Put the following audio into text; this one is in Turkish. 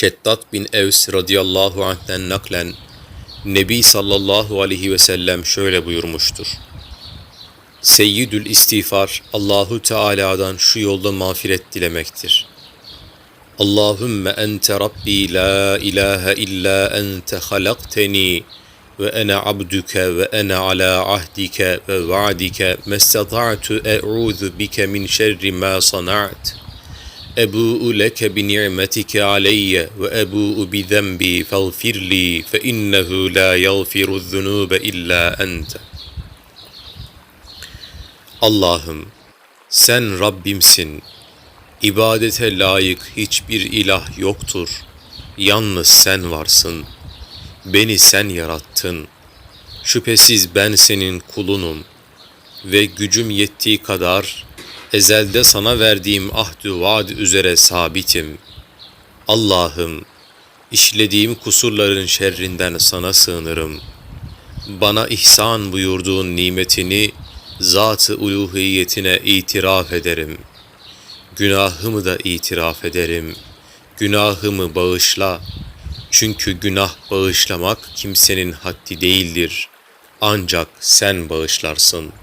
Şeddat bin Evs radıyallahu anh'ten naklen Nebi sallallahu aleyhi ve sellem şöyle buyurmuştur. Seyyidül istiğfar Allahu Teala'dan şu yolda mağfiret dilemektir. Allahümme ente Rabbi la ilahe illa ente halakteni ve ene abduke ve ene ala ahdike ve vaadike mestata'tu e'udhu bike min şerri ma sana'at. Ni'metike aleyye ve ebu'u bi zenbi fagfirli fe innehu la yagfiru zunube illa ente. Allah'ım sen Rabbimsin. İbadete layık hiçbir ilah yoktur. Yalnız sen varsın. Beni sen yarattın. Şüphesiz ben senin kulunum ve gücüm yettiği kadar ezelde sana verdiğim ahdü vaad üzere sabitim. Allah'ım işlediğim kusurların şerrinden sana sığınırım. Bana ihsan buyurduğun nimetini zat-ı uluhiyetine itiraf ederim. Günahımı da itiraf ederim. Günahımı bağışla. Çünkü günah bağışlamak kimsenin haddi değildir. Ancak sen bağışlarsın.''